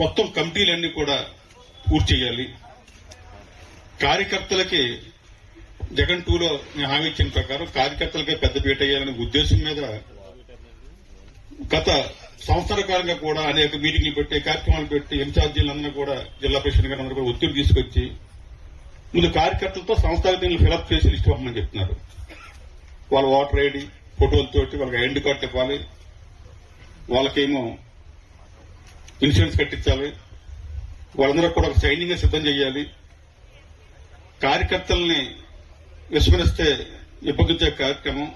మొత్తం కమిటీలన్నీ కూడా పూర్తి చేయాలి. కార్యకర్తలకి జగన్ టూలో నేను హామీ ఇచ్చిన ప్రకారం కార్యకర్తలకే పెద్దపీట వేయాలనే ఉద్దేశం మీద గత సంవత్సర కాలంగా కూడా అనేక మీటింగ్లు పెట్టి కార్యక్రమాలు పెట్టి ఇన్ఛార్జీలందరూ కూడా జిల్లా ప్రెసిడెంట్ గారు అందరూ కూడా ఒత్తిడి తీసుకొచ్చి ముందు కార్యకర్తలతో సంస్థాగతంగా ఫిలప్ చేసి లిస్ట్ ఇవ్వమని చెప్తున్నారు. వాళ్ళ ఓటర్ ఐడి ఫోటోలతోటి వాళ్ళకి ఐడెంటి కార్డు ఇవ్వాలి వాళ్ళకేమో ఇన్సూరెన్స్ కట్టించాలి. వాళ్ళందరూ కూడా ఒక సిద్ధం చేయాలి. కార్యకర్తల్ని విస్మరిస్తే ఇబ్బందించే కార్యక్రమం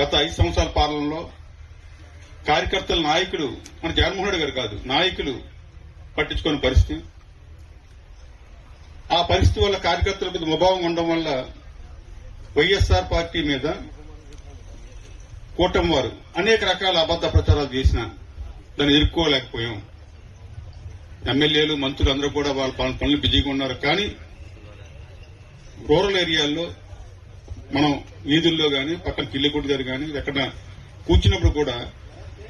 గత ఐదు సంవత్సరాల పాలనలో కార్యకర్తల నాయకులు మన జగన్మోహన్ రెడ్డి గారు కాదు నాయకులు పట్టించుకునే పరిస్థితి. ఆ పరిస్థితి వల్ల కార్యకర్తల మీద ముభావం ఉండడం వల్ల వైఎస్ఆర్ పార్టీ మీద కూటమి వారు అనేక రకాల అబద్ద ప్రచారాలు చేసిన దాన్ని ఎదుర్కోలేకపోయాం. ఎమ్మెల్యేలు మంత్రులు అందరూ కూడా వాళ్ళ పనులు పనులు బిజీగా ఉన్నారు. కానీ రూరల్ ఏరియాల్లో మనం వీధుల్లో కానీ పక్కన కిల్లికొట్టు దగ్గర కానీ ఎక్కడ కూర్చున్నప్పుడు కూడా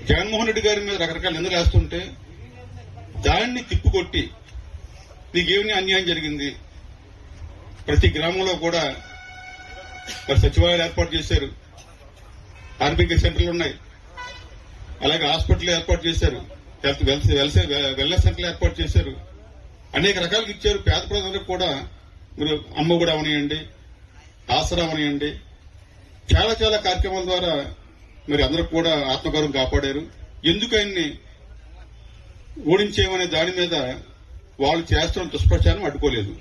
జగన్మోహన్ రెడ్డి గారి మీద రకరకాల నిందలు వేస్తుంటే దాన్ని తిప్పుకొట్టి నీకేమి అన్యాయం జరిగింది? ప్రతి గ్రామంలో కూడా సచివాలయాలు ఏర్పాటు చేశారు. ఆర్బీకే సెంటర్లు ఉన్నాయి. అలాగే హాస్పిటల్ ఏర్పాటు చేశారు. హెల్త్ వెల్స్ వెల్నెస్ సెంటర్లు ఏర్పాటు చేశారు. అనేక రకాలుగా ఇచ్చారు. పేద ప్రజలకు కూడా మీరు అమ్మ కూడా అవనియండి ఆసరా అవనియండి. చాలా చాలా కార్యక్రమాల ద్వారా మరి అందరూ కూడా ఆత్మగౌరవం కాపాడారు. ఎందుకు ఆయన్ని ఓడించేయమనే దాని మీద వాళ్ళు చేస్తున్న దుష్ప్రచారం అడ్డుకోలేదు.